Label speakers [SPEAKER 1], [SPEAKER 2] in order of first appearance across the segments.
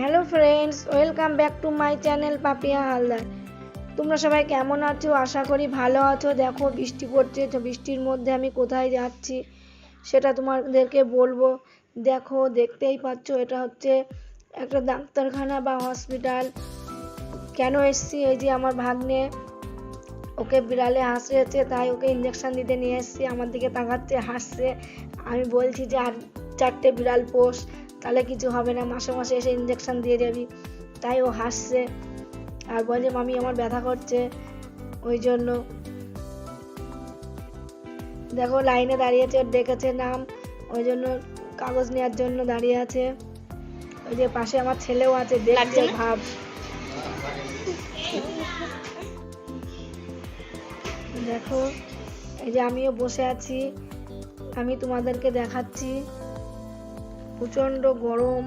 [SPEAKER 1] Hello friends, welcome back to my channel Papiya Haldar. তোমরা সবাই কেমন আছো? আশা করি ভালো আছো। দেখো, বৃষ্টি পড়ছে, তো বৃষ্টির মধ্যে আমি কোথায় যাচ্ছি সেটা তোমাদেরকে বলব। দেখো, দেখতেই পাচ্ছ, এটা হচ্ছে একটা ডাক্তারখানা বা হসপিটাল। কেন এসছি? এই যে আমার ভাগ্নে ওকে বিড়ালে হাসিয়েছে, তাই ওকে ইঞ্জেকশন দিতে নিয়ে এসেছি। আমার দিকে তাকাচ্ছে, হাসছে। আমি বলছি যে, আর চারটে বিড়াল পোষ তাহলে কিছু হবে না মাসে মাসে এসে ইঞ্জেকশন দিয়ে যাবি। তাই ও হাসছে আর বলে মামি আমার ব্যথা করছে। ওই জন্য দেখো লাইনে দাঁড়িয়েছে ওর ডেকেছে নাম। ওই জন্য কাগজ নেওয়ার জন্য দাঁড়িয়ে আছে। ওই যে পাশে আমার ছেলেও আছে দেখছে ভাব। দেখো এই যে আমিও বসে আছি আমি তোমাদেরকে দেখাচ্ছি। প্রচণ্ড গরম।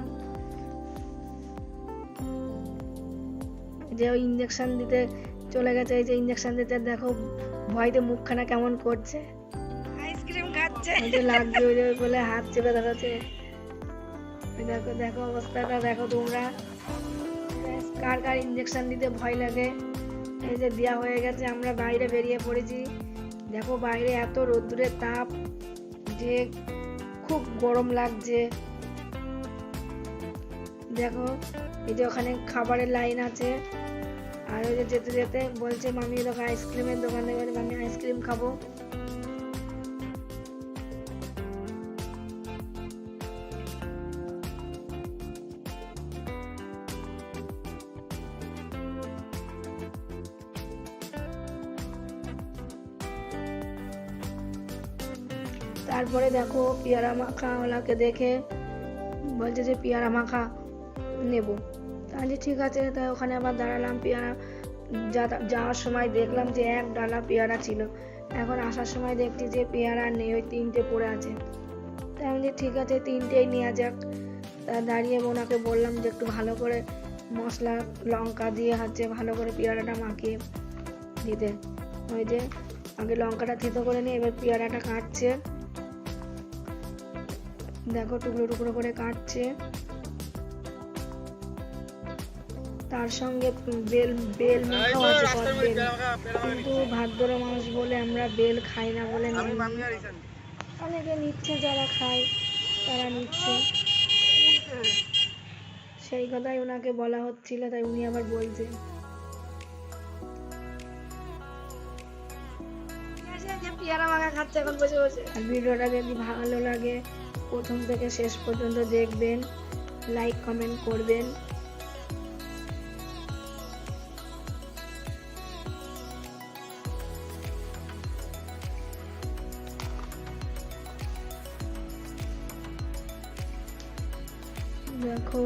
[SPEAKER 1] যে ইঞ্জেকশন দিতে চলে গেছে এই যে ইঞ্জেকশন দিতে দেখো ভয়তে মুখখানা কেমন করছে।
[SPEAKER 2] আইসক্রিম খাচ্ছে।
[SPEAKER 1] ওই যে লাগছে ওই যে বলে হাত চেপে ধরেছে দেখো দেখো অবস্থাটা দেখো তোমরা। কার কার ইঞ্জেকশন দিতে ভয় লাগে? এই যে দেওয়া হয়ে গেছে আমরা বাইরে বেরিয়ে পড়েছি। দেখো বাইরে এত রোদ্দুরের তাপ যে খুব গরম লাগছে। দেখো, এই যে ওখানে খাবারের লাইন আছে। আর ওই যে যেতে যেতে বলছে, মামি, দেখো আইসক্রিমের দোকানে গেলে মামি আইসক্রিম খাব। তারপরে দেখো পেয়ারা মাখা ওলাকে দেখে বলছে যে পেয়ারা মাখা নেব। তাহলে ঠিক আছে তাই ওখানে আবার দাঁড়ালাম, পেয়ারা যাওয়ার সময় দেখলাম যে এক ডালা পেয়ারা ছিল। এখন আসার সময় দেখছি যে পেয়ারা নেই, ওই তিনটে পড়ে আছে। তাই আমি ঠিক আছে, তিনটেই নেওয়া যাক। তা দাঁড়িয়ে ওনাকে বললাম যে একটু ভালো করে মশলা, লঙ্কা দিয়ে হচ্ছে ভালো করে পেয়ারাটা মাখিয়ে দিতে। ওই যে আগে লঙ্কাটা থেতো করে নিয়ে এবার পেয়ারাটা কাটছে। দেখো টুকরো টুকরো করে কাটছে। তার সঙ্গে বেল বেল মাখাও আছে বেল কিন্তু ভাদ্র মানুষ বলে আমরা বেল খাই না বলে অনেকে নিচ্ছে যারা খায় তারা নিচ্ছে। সেই কথাই ওনাকে বলা হচ্ছিল তাই উনি আবার বলছে।
[SPEAKER 2] পেয়ারা মাখা খাচ্ছে এখন বসে বসে
[SPEAKER 1] ভিডিওটা যদি ভালো লাগে প্রথম থেকে শেষ পর্যন্ত দেখবেন লাইক কমেন্ট করবেন। দেখো